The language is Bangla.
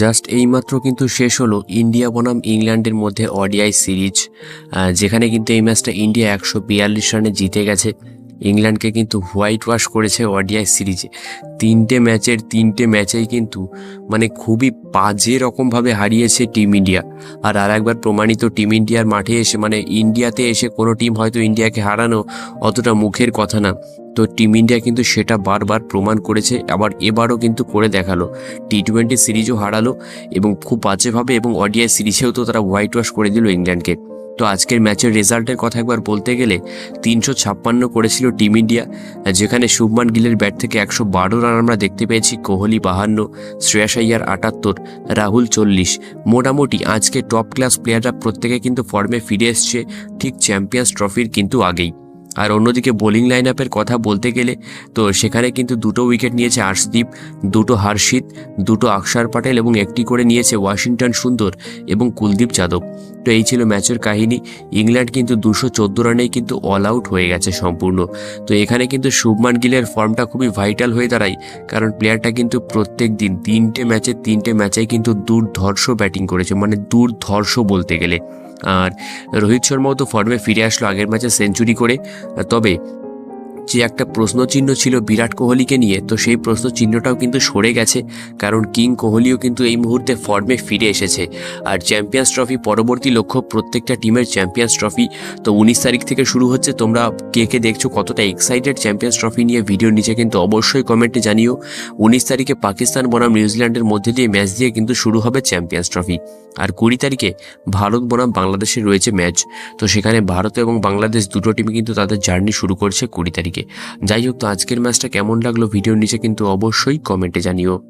জাস্ট এইমাত্র কিন্তু শেষ হলো ইন্ডিয়া বনাম ইংল্যান্ডের মধ্যে অডিআই সিরিজ যেখানে কিন্তু এই ম্যাচটা ইন্ডিয়া একশো বিয়াল্লিশ রানে জিতে গেছে। ইংল্যান্ডকে কিন্তু হোয়াইট ওয়াশ করেছে ওডিআই সিরিজে। তিনটে ম্যাচের তিনটে ম্যাচেই কিন্তু মানে খুবই বাজে রকমভাবে হারিয়েছে টিম ইন্ডিয়া। আর আর একবার প্রমাণিত টিম ইন্ডিয়ার মাঠে এসে মানে ইন্ডিয়াতে এসে কোনো টিম হয়তো ইন্ডিয়াকে হারানো অতটা মুখের কথা না। তো টিম ইন্ডিয়া কিন্তু সেটা বারবার প্রমাণ করেছে, আবার এবারও কিন্তু করে দেখাল। টি টোয়েন্টি সিরিজও হারালো এবং খুব বাজেভাবে এবং অডিআই সিরিজেও তো তারা হোয়াইট ওয়াশ করে দিল ইংল্যান্ডকে। তো আজকের ম্যাচের রেজাল্টের কথা একবার বলতে গেলে তিনশো ছাপ্পান্ন করেছিল টিম ইন্ডিয়া, যেখানে শুভমান গিলের ব্যাট থেকে একশো বারো রান আমরা দেখতে পেয়েছি, কোহলি বাহান্ন, শ্রেয়াস আয়ার আটাত্তর, রাহুল চল্লিশ। মোটামুটি আজকে টপ ক্লাস প্লেয়াররা প্রত্যেকে কিন্তু ফর্মে ফিরে এসছে, ঠিক চ্যাম্পিয়ন্স ট্রফির কিন্তু আগেই। আর অন্যদিকে বোলিং লাইন আপের কথা বলতে গেলে, তো সেখানে কিন্তু দুটো উইকেট নিয়েছে আর্শদীপ, দুটো হার্ষিত, দুটো আকসার পাটেল এবং একটি করে নিয়েছে ওয়াশিংটন সুন্দর এবং কুলদীপ যাদব। তো এই ছিল ম্যাচের কাহিনী। ইংল্যান্ড কিন্তু দুশো চোদ্দ রানেই কিন্তু অল আউট হয়ে গেছে সম্পূর্ণ। তো এখানে কিন্তু শুভমান গিলের ফর্মটা খুবই ভাইটাল হয়ে দাঁড়ায়, কারণ প্লেয়ারটা কিন্তু প্রত্যেক দিন তিনটে ম্যাচে তিনটে ম্যাচেই কিন্তু দুর্ধর্ষ ব্যাটিং করেছে মানে দুর্ধর্ষ বলতে গেলে। আর রোহিত শর্মাও তো ফর্মে ফিরে আসলো আগের ম্যাচে সেঞ্চুরি করে। তবে যে একটা প্রশ্নচিহ্ন ছিল বিরাট কোহলিকে নিয়ে, তো সেই প্রশ্নচিহ্নটাও কিন্তু সরে গেছে, কারণ কিং কোহলিও কিন্তু এই মুহূর্তে ফর্মে ফিরে এসেছে। আর চ্যাম্পিয়ন্স ট্রফি পরবর্তী লক্ষ্য প্রত্যেকটা টিমের চ্যাম্পিয়ন্স ট্রফি তো উনিশ তারিখ থেকে শুরু হচ্ছে, তোমরা কে কে দেখছ, কতটা এক্সাইটেড চ্যাম্পিয়ন্স ট্রফি নিয়ে ভিডিও নিচে কিন্তু অবশ্যই কমেন্টে জানিও। উনিশ তারিখে পাকিস্তান বনাম নিউজিল্যান্ডের মধ্যে দিয়ে ম্যাচ দিয়ে কিন্তু শুরু হবে চ্যাম্পিয়ন্স ট্রফি আর কুড়ি তারিখে ভারত বনাম বাংলাদেশে রয়েছে ম্যাচ তো সেখানে ভারত এবং বাংলাদেশ দুটো টিমই কিন্তু তাদের জার্নি শুরু করছে কুড়ি তারিখে। যাই হোক তো আজকের ম্যাচটা কেমন লাগল? ভিডিওর নিচে কিন্তু অবশ্যই কমেন্টে জানিও।